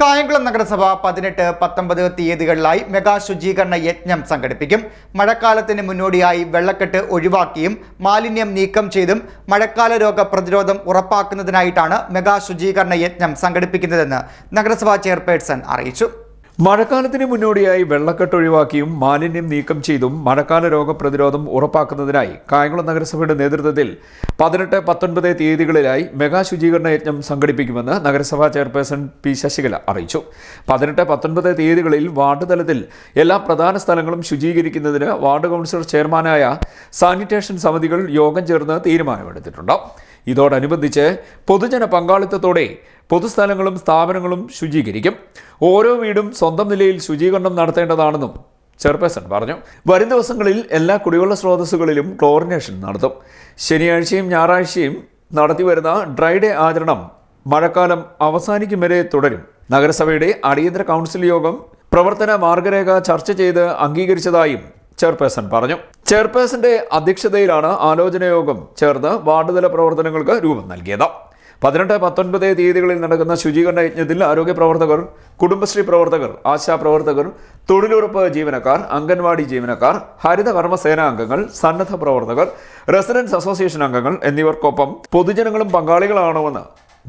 കായംകുളം നഗരസഭ പതിനെട്ട് പത്തൊമ്പത് തീയതികളിലായി മെഗാ ശുചീകരണ യജ്ഞം സംഘടിപ്പിക്കും. മഴക്കാലത്തിന് മുന്നോടിയായി വെള്ളക്കെട്ട് ഒഴിവാക്കിയും മാലിന്യം നീക്കം ചെയ്തും മഴക്കാല രോഗ പ്രതിരോധം ഉറപ്പാക്കുന്നതിനായിട്ടാണ് മെഗാ ശുചീകരണ യജ്ഞം സംഘടിപ്പിക്കുന്നതെന്ന് നഗരസഭാ ചെയർപേഴ്സൺ അറിയിച്ചു. മഴക്കാലത്തിന് മുന്നോടിയായി വെള്ളക്കെട്ട് ഒഴിവാക്കിയും മാലിന്യം നീക്കം ചെയ്തും മഴക്കാല രോഗപ്രതിരോധം ഉറപ്പാക്കുന്നതിനായി കായംകുളം നഗരസഭയുടെ നേതൃത്വത്തിൽ പതിനെട്ട് പത്തൊൻപത് തീയതികളിലായി മെഗാ ശുചീകരണ യജ്ഞം സംഘടിപ്പിക്കുമെന്ന് നഗരസഭാ ചെയർപേഴ്സൺ പി ശശികല അറിയിച്ചു. പതിനെട്ട് പത്തൊൻപത് തീയതികളിൽ വാർഡ് തലത്തിൽ എല്ലാ പ്രധാന സ്ഥലങ്ങളും ശുചീകരിക്കുന്നതിന് വാർഡ് കൗൺസിലർ ചെയർമാനായ സാനിറ്റേഷൻ സമിതികൾ യോഗം ചേർന്ന് തീരുമാനമെടുത്തിട്ടുണ്ട്. ഇതോടനുബന്ധിച്ച് പൊതുജന പങ്കാളിത്തത്തോടെ പൊതുസ്ഥലങ്ങളും സ്ഥാപനങ്ങളും ശുചീകരിക്കും. ഓരോ വീടും സ്വന്തം നിലയിൽ ശുചീകരണം നടത്തേണ്ടതാണെന്നും ചെയർപേഴ്സൺ പറഞ്ഞു. വരും ദിവസങ്ങളിൽ എല്ലാ കുടിവെള്ള സ്രോതസ്സുകളിലും ക്ലോറിനേഷൻ നടത്തും. ശനിയാഴ്ചയും ഞായറാഴ്ചയും നടത്തിവരുന്ന ഡ്രൈ ഡേ ആചരണം മഴക്കാലം അവസാനിക്കും വരെ തുടരും. നഗരസഭയുടെ അടിയന്തര കൗൺസിൽ യോഗം പ്രവർത്തന മാർഗരേഖ ചർച്ച ചെയ്ത് അംഗീകരിച്ചതായും ചെയർപേഴ്സൺ പറഞ്ഞു. ചെയർപേഴ്സന്റെ അധ്യക്ഷതയിലാണ് ആലോചനായോഗം ചേർന്ന് വാർഡുതല പ്രവർത്തനങ്ങൾക്ക് രൂപം നൽകിയത്. പതിനെട്ട് പത്തൊൻപത് തീയതികളിൽ നടക്കുന്ന ശുചീകരണ യജ്ഞത്തിൽ ആരോഗ്യ പ്രവർത്തകർ കുടുംബശ്രീ പ്രവർത്തകർ ആശാ പ്രവർത്തകർ തൊഴിലുറപ്പ് ജീവനക്കാർ അംഗൻവാടി ജീവനക്കാർ ഹരിത കർമ്മസേന അംഗങ്ങൾ സന്നദ്ധ പ്രവർത്തകർ റെസിഡൻസ് അസോസിയേഷൻ അംഗങ്ങൾ എന്നിവർക്കൊപ്പം പൊതുജനങ്ങളും പങ്കാളികളാണോ എന്ന്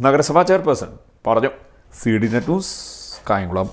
നഗരസഭാ ചെയർപേഴ്സൺ പറഞ്ഞു. C D net news Kayamkulam.